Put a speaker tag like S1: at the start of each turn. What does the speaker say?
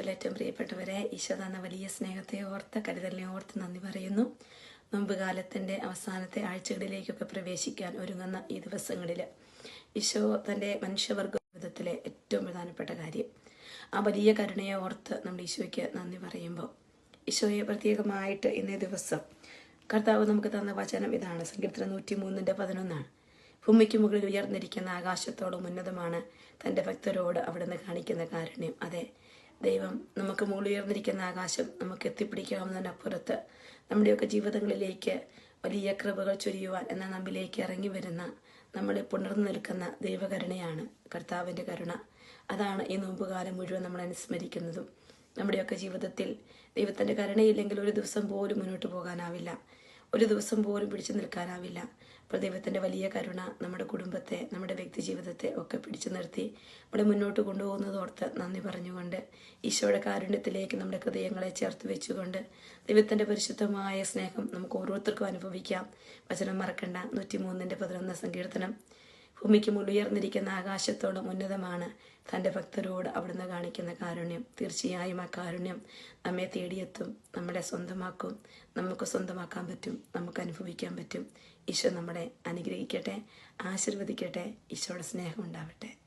S1: ഏറ്റവും പ്രിയപ്പെട്ടവരെ ഈശോ തന്ന വലിയ സ്നേഹത്തെ ഓർത്ത് കരുതലിനെ ഓർത്ത് നന്ദി പറയുന്നു. മുമ്പ് കാലത്തിന്റെ അവസാനത്തെ ആഴ്ചകളിലേക്കൊക്കെ പ്രവേശിക്കാൻ ഒരുങ്ങുന്ന ഈ ദിവസങ്ങളിൽ ഈശോ തന്റെ മനുഷ്യവർഗ ജീവിതത്തിലെ ഏറ്റവും പ്രധാനപ്പെട്ട കാര്യം. ആ വലിയ കരുണയെ ഓർത്ത് നമ്മൾ ഈശോയ്ക്ക് നന്ദി പറയുമ്പോൾ ഈശോയെ പ്രത്യേകമായിട്ട് ഇന്നേ ദിവസം കർത്താവ് നമുക്ക് തന്ന വചനം ഇതാണ്. സങ്കീർത്തനം നൂറ്റി മൂന്നിന്റെ പതിനൊന്നാണ്. ഭൂമിക്ക് മുകളിൽ ഉയർന്നിരിക്കുന്ന ആകാശത്തോളം ഉന്നതമാണ് തന്റെ ഭക്തരോട് അവിടുന്ന് കാണിക്കുന്ന കാരുണ്യം. അതെ ദൈവം നമുക്ക് മുകളിൽ ഉയർന്നിരിക്കുന്ന ആകാശം നമുക്ക് എത്തിപ്പിടിക്കാവുന്നതിനപ്പുറത്ത് നമ്മുടെയൊക്കെ ജീവിതങ്ങളിലേക്ക് വലിയ കൃപകൾ ചൊരിയുവാൻ എന്ന നമ്മിലേക്ക് ഇറങ്ങി വരുന്ന നമ്മളെ പുണർന്നു നിൽക്കുന്ന ദൈവകരുണയാണ് കർത്താവിന്റെ കരുണ. അതാണ് ഈ നോമ്പുകാലം മുഴുവൻ നമ്മൾ അനുസ്മരിക്കുന്നതും. നമ്മുടെയൊക്കെ ജീവിതത്തിൽ ദൈവത്തിന്റെ കരുണയില്ലെങ്കിൽ ഒരു ദിവസം പോലും മുന്നോട്ട് പോകാനാവില്ല. ഒരു ദിവസം പോലും പിടിച്ചു നിൽക്കാനാവില്ല. അപ്പോൾ ദൈവത്തിന്റെ വലിയ കരുണ നമ്മുടെ കുടുംബത്തെ നമ്മുടെ വ്യക്തി ജീവിതത്തെ ഒക്കെ പിടിച്ചു നിർത്തി. നമ്മളെ മുന്നോട്ട് കൊണ്ടുപോകുന്നതോർത്ത് നന്ദി പറഞ്ഞുകൊണ്ട് ഈശോയുടെ കാരുണ്യത്തിലേക്ക് നമ്മുടെ ഹൃദയങ്ങളെ ചേർത്ത് വെച്ചുകൊണ്ട് ദൈവത്തിന്റെ പരിശുദ്ധമായ സ്നേഹം നമുക്ക് ഓരോരുത്തർക്കും അനുഭവിക്കാം. വചനം മറക്കണ്ട. നൂറ്റി മൂന്നിന്റെ പതിനൊന്ന് സങ്കീർത്തനം. ഭൂമിക്ക് മുള്ളുയർന്നിരിക്കുന്ന ആകാശത്തോടും ഉന്നതമാണ് തന്റെ ഭക്തരോട് അവിടുന്ന് കാണിക്കുന്ന കാരുണ്യം. തീർച്ചയായും ആ കാരുണ്യം നമ്മെ തേടിയെത്തും നമ്മളെ സ്വന്തമാക്കും നമുക്ക് സ്വന്തമാക്കാൻ പറ്റും നമുക്ക് അനുഭവിക്കാൻ പറ്റും. ഈശോ നമ്മളെ അനുഗ്രഹിക്കട്ടെ ആശീർവദിക്കട്ടെ ഈശോയുടെ സ്നേഹം ഉണ്ടാവട്ടെ.